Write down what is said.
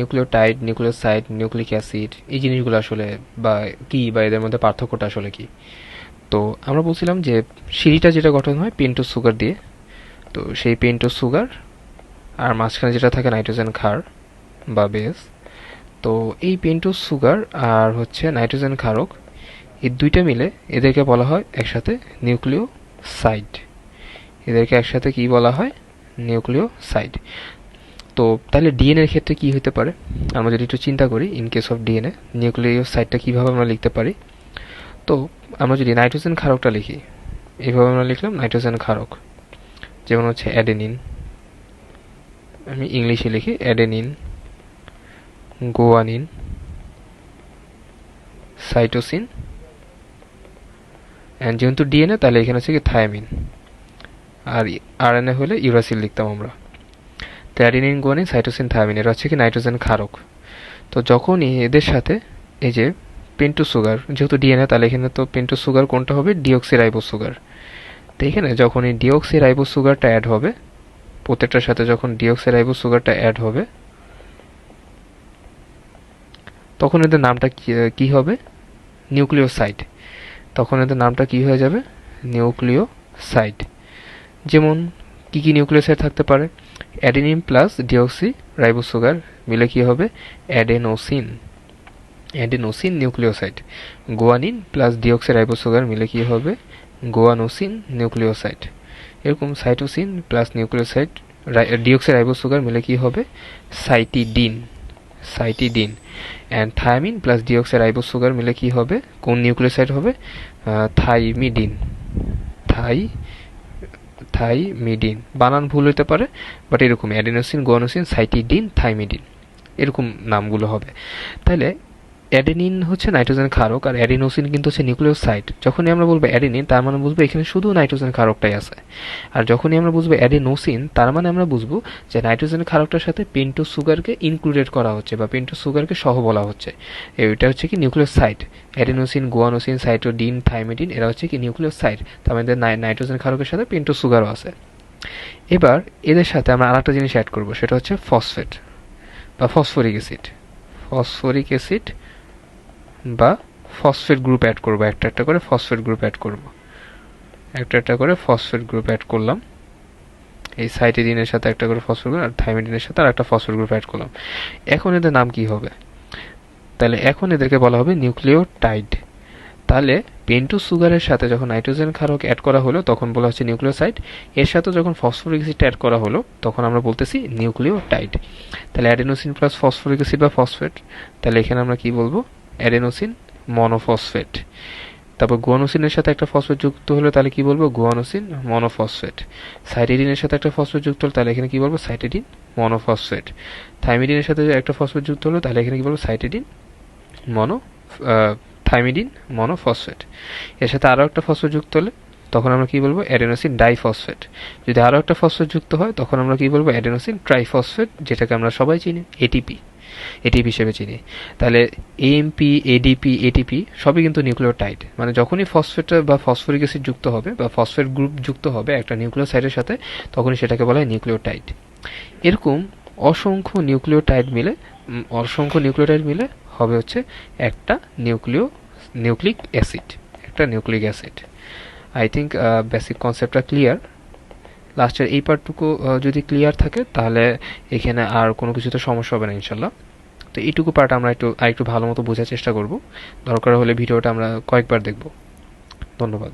Nucleotide nucleoside nucleic acid এই জিনিসগুলো আসলে বা কি বা এদের মধ্যে পার্থক্যটা আসলে কি? তো আমরা বলছিলাম যে সিঁড়িটা যেটা গঠন হয় পেন্টোজ সুগার দিয়ে। তো সেই পেন্টোজ সুগার আর মাঝখানে যেটা থাকে নাইট্রোজেন ক্ষার বা বেস। তো এই পেন্টোজ সুগার আর হচ্ছে নাইট্রোজেন ক্ষারক, এই দুইটা মিলে এদেরকে বলা হয় একসাথে নিউক্লিও নিউক্লিওসাইড। এদেরকে একসাথে কি বলা হয়? Nucleo nucleoside. তো তাহলে ডিএনএর ক্ষেত্রে কি হতে পারে? আমরা যদি একটু চিন্তা করি ইন কেস অফ ডিএনএ নিউক্লিওসাইডটা কীভাবে আমরা লিখতে পারি? তো আমরা যদি নাইট্রোজেন ক্ষারকটা লিখি এইভাবে আমরা লিখলাম নাইট্রোজেন ক্ষারক। যেমন হচ্ছে অ্যাডেনিন আমি ইংলিশে লিখি অ্যাডেনিন গোয়ানিন সাইটোসিন অ্যান্ড যেহেতু ডিএনএ তাহলে এখানে হচ্ছে কি থায়ামিন আর আরএনএ হলে ইউরাসিল লিখতাম আমরা। অ্যাডেনিন গোয়ানিন সাইটোসিন থায়ামিন এরা হচ্ছে কি নাইট্রোজেন ক্ষারক। তো যখনই এদের সাথে এই যে পেন্টু সুগার যেহেতু ডিএনএ তাহলে এখানে তো পেন্টু সুগার কোনটা হবে? ডিঅক্সিরাইবো সুগার তো এখানে যখন এই ডিঅক্সিরাইবো সুগারটা অ্যাড হবে, প্রত্যেকটার সাথে যখন ডিঅক্সিরাইবো সুগারটা অ্যাড হবে, তখন এদের নামটা কি হবে? নিউক্লিওসাইড তখন এদের নামটা কি হয়ে যাবে? নিউক্লিওসাইড যেমন কি কি নিউক্লিওসাইড থাকতে পারে? Adenine plus deoxy ribo sugar মিলে কি হবে? Adenosine. Adenosine nucleoside. Guanine plus deoxy ribo sugar মিলে কি হবে? Guanosine nucleoside. এরকম cytosine plus nucleoside deoxy ribo sugar মিলে কি হবে? Cytidine. Cytidine. And thymine plus deoxy ribo sugar মিলে কি হবে? কোন নিউক্লিওসাইড হবে? থাইমিডিন। থাই থাইমিডিন বানান ভুল হতে পারে বাট এরকম অ্যাডিনোসিন গোয়ানোসিন সাইটিডিন থাইমিডিন এরকম নামগুলো হবে। তাহলে অ্যাডেনিন হচ্ছে নাইট্রোজেন ক্ষারক আর অ্যাডিনোসিন কিন্তু হচ্ছে নিউক্লিওসাইড। যখনই আমরা বলব অ্যাডেনিন, তার মানে বুঝব এখানে শুধু নাইট্রোজেন ক্ষারকটাই আছে। আর যখনই আমরা বুঝব অ্যাডেনোসিন, তার মানে আমরা বুঝব যে নাইট্রোজেন ক্ষারকটার সাথে পেন্টো সুগারকে ইনক্লুডেড করা হচ্ছে বা পেন্টো সুগারকে সহ বলা হচ্ছে। এটা হচ্ছে কি নিউক্লিওসাইড। অ্যাডেনোসিন, গোয়ানোসিন, সাইটোডিন, থাইমেডিন, এরা হচ্ছে কি নিউক্লিওসাইড। তার মধ্যে নাইট্রোজেন ক্ষারকের সাথে পেন্টো সুগারও আছে। এবার এদের সাথে আমরা আরেকটা জিনিস অ্যাড করব, সেটা হচ্ছে ফসফেট বা ফসফরিক অ্যাসিড। ফসফরিক অ্যাসিড বা ফসফেট গ্রুপ অ্যাড করব। একটা একটা করে ফসফেট গ্রুপ অ্যাড করব। একটা একটা করে ফসফেট গ্রুপ অ্যাড করলাম। এই সাইটিডিনের সাথে একটা করে ফসফেট গ্রুপ আর থাইমিডিনের সাথে আর একটা ফসফেট গ্রুপ অ্যাড করলাম। এখন এদের নাম কি হবে? তাহলে এখন এদেরকে বলা হবে নিউক্লিওটাইড। তাহলে পেন্টু সুগারের সাথে যখন নাইট্রোজেন ক্ষারক অ্যাড করা হলো, তখন বলা হচ্ছে নিউক্লিওসাইড। এর সাথে যখন ফসফরিক অ্যাসিড অ্যাড করা হলো, তখন আমরা বলতেছি নিউক্লিওটাইড। তাহলে অ্যাডেনোসিন প্লাস ফসফরিক অ্যাসিড বা ফসফেট তাহলে এখানে আমরা কি বলব? Adenosine, monophosphate. তারপর গুয়ানোসিনের সাথে একটা ফসফেট যুক্ত হলে তাহলে কি বলব? Guanosine, monophosphate. সাইটেডিনের সাথে একটা ফসফেট যুক্ত হলে তাহলে এখানে কি বলব? সাইটেডিন, মনোফসফেট। থাইমিডিনের সাথে একটা ফসফেট যুক্ত হলো তাহলে এখানে কি বলব? Cytidine, mono thymidine, monophosphate. এর সাথে আরও একটা ফসফেট যুক্ত হলে তখন আমরা কি বলব? Adenosine diphosphate. যদি আরও একটা ফসফেট যুক্ত হয় তখন আমরা কি বলব? অ্যাডেনোসিন ট্রাইফসফেট, যেটাকে আমরা সবাই চিনি, এটিপি। এটিপি হিসেবে চিনি। তাহলে এএমপি এডিপি এটিপি সবই কিন্তু নিউক্লিওটাইড। মানে যখনই ফসফেট বা ফসফরিক অ্যাসিড যুক্ত হবে বা ফসফেট গ্রুপ যুক্ত হবে একটা নিউক্লিওসাইডের সাথে, তখনই সেটাকে বলা হয় নিউক্লিওটাইড। এরকম অসংখ্য নিউক্লিওটাইড মিলে অসংখ্য নিউক্লিওটাইড মিলে হবে হচ্ছে একটা নিউক্লিও, নিউক্লিক অ্যাসিড, একটা nucleic acid. I think basic কনসেপ্টটা ক্লিয়ার লাস্টের এই পার্টটুকু যদি ক্লিয়ার থাকে, তাহলে এখানে আর কোনো কিছুতে সমস্যা হবে না ইনশাল্লাহ তো এইটুকু পার্ট আমরা একটু আর একটু ভালো মতো বোঝার চেষ্টা করব। দরকার হলে ভিডিওটা আমরা কয়েকবার দেখব। ধন্যবাদ।